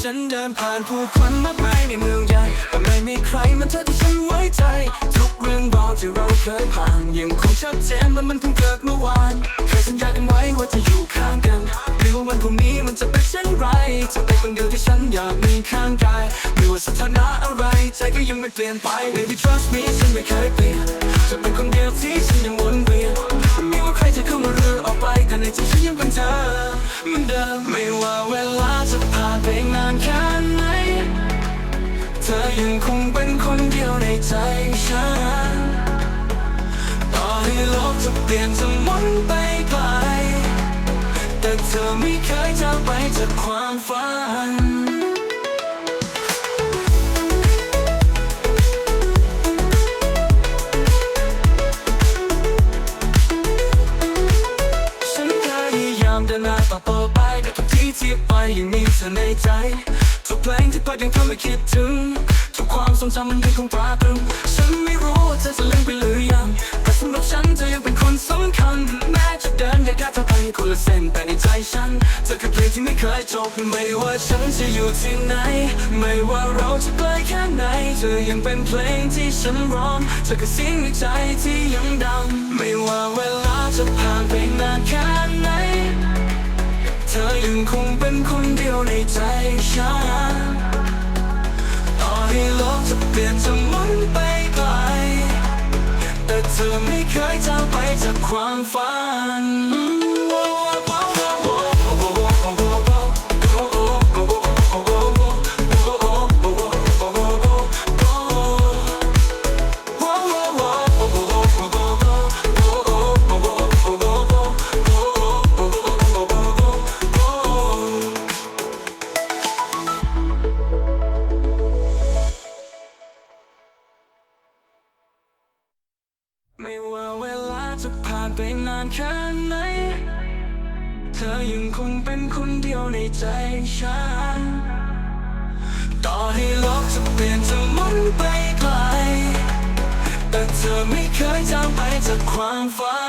ฉันเดินผ่านผู้คนมากมายในเมืองใหญ่แต่ไม่มีใครมันเธอที่ฉันไว้ใจ ทุกเรื่องราวที่เราเคยผ่านยังคงชัดเจนและมันเพิ่งเกิดเมื่อวานเคยสัญญากันไว้ว่าจะอยู่ข้าง ไรจะเป็นคนเดียวที่ฉันอยากมีข้างกายไม่ว่าสถานะอะไร ใจก็ยังไม่เปลี่ยนไป Baby trust me ฉันไม่เคยเปลี่ยนจะเป็นคนเดียวที่ฉันยังวนเวียนไม่ว่าใครจะเข้ามาหรือออกไปแต่ในใจฉันยังเป็นเธอเหมือนเดิมไม่ว่าเวลาจะผ่านไปนานแค่ไหนเธอยังคงเป็นคนเดียวในใจฉันต่อให้โลกจะเปลี่ยนจะหมุนไป แต่เธอไม่เคยจะไปจากความฝันฉันพยายามเดินหน้าต่อต่อไปแต่ทุกที่ที่ไปยังมีเธอในใจ ทุกเพลงที่เปิดยังทำให้คิดถึง ทุกความทรงจำมันยังคงตราตรึงฉัน เพลงที่ไม่เคยจบไม่ว่าฉันจะอยู่ที่ไหน ไม่ว่าเราจะไกลแค่ไหน เธอยังเป็นเพลงที่ฉันร้องเธอคือเสียงในใจที่ยังดัง ไม่ว่าเวลาจะผ่านไปนานแค่ไหน เธอยังคงเป็นคนเดียวในใจฉันต่อให้โลกจะเปลี่ยนจะหมุนไปไกลแต่เธอไม่เคยจะไปจากความฝัน ไม่ว่าเวลาจะผ่านไปนานแค่ไหน เธอยังคงเป็นคนเดียวในใจฉัน ต่อให้โลกจะเปลี่ยนจะหมุนไปไกล แต่เธอไม่เคยจางไปจากความฝัน